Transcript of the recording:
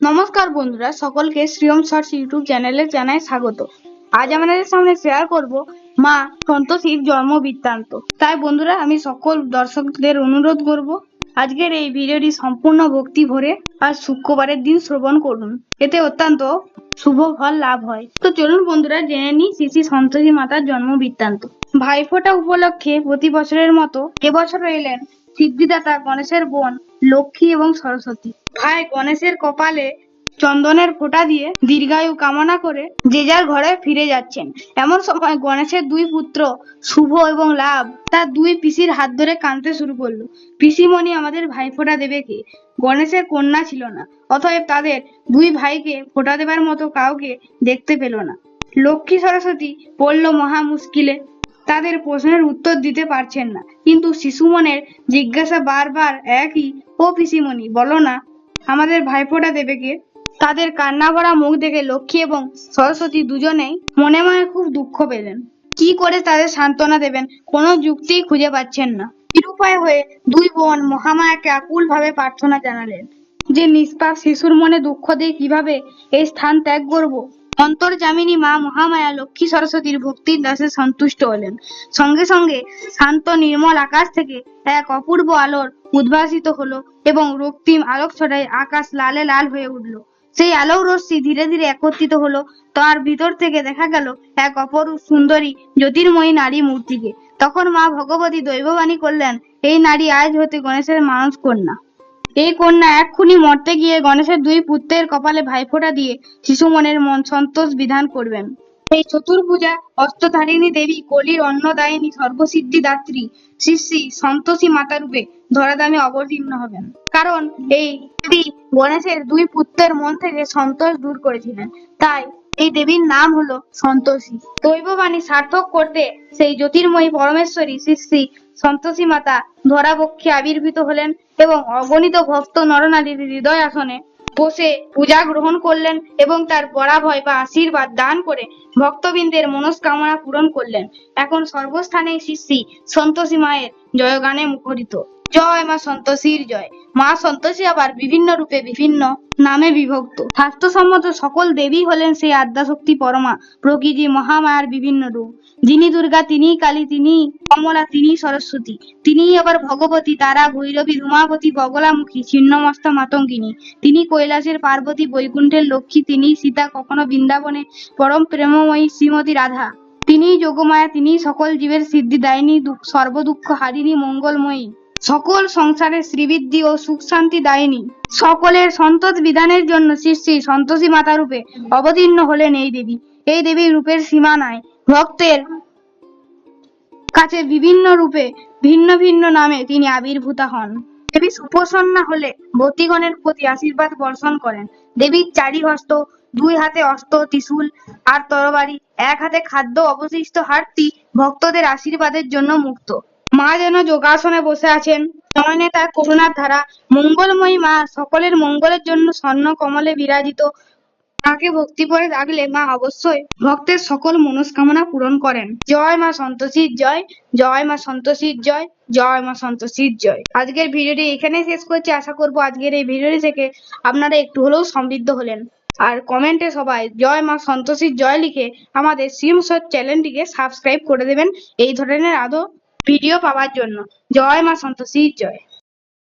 নমস্কার বন্ধুরা, সকলকে শ্রিয়ম শর্টস ইউটিউব চ্যানেলে জানাই স্বাগত। আজ আমাদের সামনে শেয়ার করব মা সন্তোষীর জন্ম বৃত্তান্ত। তাই বন্ধুরা, আমি সকল দর্শকদের অনুরোধ করব, আজকের এই ভিডিওটি সম্পূর্ণ ভক্তি ভরে আর শুক্রবারের দিন শ্রবণ করুন। এতে অত্যন্ত শুভ ফল লাভ হয়। তো চলুন বন্ধুরা, জেনে নিই শ্রী সন্তোষী মাতার জন্ম বৃত্তান্ত। ভাইফোঁটা উপলক্ষে প্রতি বছরের মতো এবছর এলেন সিদ্ধিদাতা গণেশের বোন লক্ষ্মী এবং সরস্বতী। ভাই গণেশের কপালে চন্দনের ফোঁটা দিয়ে দীর্ঘায়ু কামনা করে যে যার ঘরে ফিরে যাচ্ছেন। এমন সময় গণেশের দুই পুত্র শুভ এবং লাভ, তার দুই পিসির হাত ধরে কাঁদতে শুরু করল। পিসিমণি আমাদের ভাইফোঁটা দেবে কে? গণেশের কন্যা ছিল না, অতএব তাদের দুই ভাইকে ফোঁটা দেবার মতো কাউকে দেখতে পেল না। লক্ষ্মী সরস্বতী পড়ল মহা মুশকিলে। তাদের প্রশ্নের উত্তর দিতে পারছেন না। কিন্তু শিশু মনের জিজ্ঞাসা বারবার একই, ও পিসিমণি, বলো না, আমাদের ভাইফোঁটা দেবে কে? তাদের কান্না ভরা মুখ দেখে লক্ষ্মী এবং সরস্বতী দুজনেই মনে মনে খুব দুঃখ পেলেন। কি করে তাদের সান্ত্বনা দেবেন? কোনো যুক্তিই খুঁজে পাচ্ছেন না। নিরুপায় হয়ে দুই বোন মহামায়াকে আকুল ভাবে প্রার্থনা জানালেন যে, নিষ্পাপ শিশুর মনে দুঃখ দিয়ে কীভাবে এই স্থান ত্যাগ করব? অন্তর্জামিনী মা মহামায়া লক্ষ্মী সরস্বতীর ভক্তির দাসে সন্তুষ্ট হলেন। সঙ্গে সঙ্গে শান্ত নির্মল আকাশ থেকে এক অপূর্ব আলোর উদ্ভাসিত হলো এবং রক্তিম আলোক ছটায় আকাশ লালে লাল হয়ে উঠল। সেই আলোক রশ্মি ধীরে ধীরে একত্রিত হলো। তার ভিতর থেকে দেখা গেল এক অপরূপ সুন্দরী জ্যোতির্ময়ী নারী মূর্তিকে। তখন মা ভগবতী দৈববাণী করলেন, এই নারী আজ হতে গণেশের মানস কন্যা। এই কন্যা এক্ষুনি মরতে গিয়ে গণেশের দুই পুত্রের কপালে ভাইফোঁটা দিয়ে শিশু মনের মন সন্তোষ বিধান করবেন। এই চতুর্ভুজা অস্ত্রধারিণী দেবী কলির অন্নদায়িনী সর্বসিদ্ধি দাত্রী শ্রী শ্রী সন্তোষী মাতা রূপে ধরাধামে অবতীর্ণ হবেন। কারণ এই দেবী গণেশের দুই পুত্রের মন থেকে সন্তোষ দূর করেছিলেন। তাই এই দেবীর নাম হলো সন্তোষী। দৈববাণী সার্থক করতে সেই জ্যোতির্ময়ী পরমেশ্বরী শ্রী শ্রী সন্তোষী মাতা ধরাবক্ষে আবির্ভূত হলেন এবং অগণিত ভক্ত নরনারীর হৃদয় আসনে বসে পূজা গ্রহণ করলেন এবং তার পরাভয় বা আশীর্বাদ দান করে ভক্তবৃন্দের মনস্কামনা পূরণ করলেন। এখন সর্বস্থানে শ্রী শ্রী সন্তোষী মায়ের জয়গানে মুখরিত। জয় মা সন্তোষীর জয়। মা সন্তোষী আবার বিভিন্ন রূপে বিভিন্ন নামে বিভক্ত। শাস্ত্রসম্মত সকল দেবী হলেন সেই আদ্যাশক্তি পরমা, প্রকৃতি মহামায়ার বিভিন্ন রূপ। যিনি দুর্গা তিনি কালী তিনি কমলা তিনি সরস্বতী। তিনিই আবার ভগবতী, তারা, ভৈরবী, রুমাবতী, বগলামুখী, ছিন্নমস্তা মাতঙ্গিনী। তিনি কৈলাসের পার্বতী, বৈকুণ্ঠের লক্ষ্মী, তিনিই সীতা, কখনো বৃন্দাবনে পরম প্রেমময়ী শ্রীমতী রাধা। তিনিই যোগমায়া, তিনিই সকল জীবের সিদ্ধি দায়িনী দুঃখ সর্বদুঃখ হারিণী, মঙ্গলময়ী। সকল সংসারে শ্রীবৃদ্ধি ও সুখ শান্তি দায়িনী। সকলের সন্তোষ বিধানের জন্য শ্রী সন্তোষী মাতা রূপে অবতীর্ণ হলেন এই দেবী। এই দেবীর রূপের সীমা নাই। ভক্তের কাছে বিভিন্ন রূপে ভিন্ন ভিন্ন নামে তিনি আবির্ভূতা হন। দেবী সুপ্রসন্না হলে বতীগণের প্রতি আশীর্বাদ বর্ষণ করেন। দেবীর চারি হস্ত দুই হাতে অস্ত্র ত্রিশূল আর তরবারি, এক হাতে খাদ্য অবশিষ্ট হারটি ভক্তদের আশীর্বাদের জন্য মুক্ত। মা যেন যোগাসনে বসে আছেন। নয়নে তার করুণার ধারা। মঙ্গলময়ী মা সকলের মঙ্গলের জন্য স্বর্ণ কমলে বিরাজিত। মাকে ভক্তি করে ডাকলে মা অবশ্যই ভক্তের সকল মনস্কামনা পূরণ করেন। জয় মা সন্তোষীর জয় জয় মা সন্তোষীর জয় জয় মা সন্তোষীর জয়। আজকের ভিডিওটি এখানেই শেষ করছি। আশা করব আজকের এই ভিডিওটি থেকে আপনারা একটু হলেও সমৃদ্ধ হলেন। আর কমেন্টে সবাই জয় মা সন্তোষীর জয় লিখে আমাদের সিম চ্যানেলটিকে সাবস্ক্রাইব করে দেবেন। এই ধরনের আরও ভিডিও পাওয়ার জন্য। জয় মা সন্তোষীর জয়।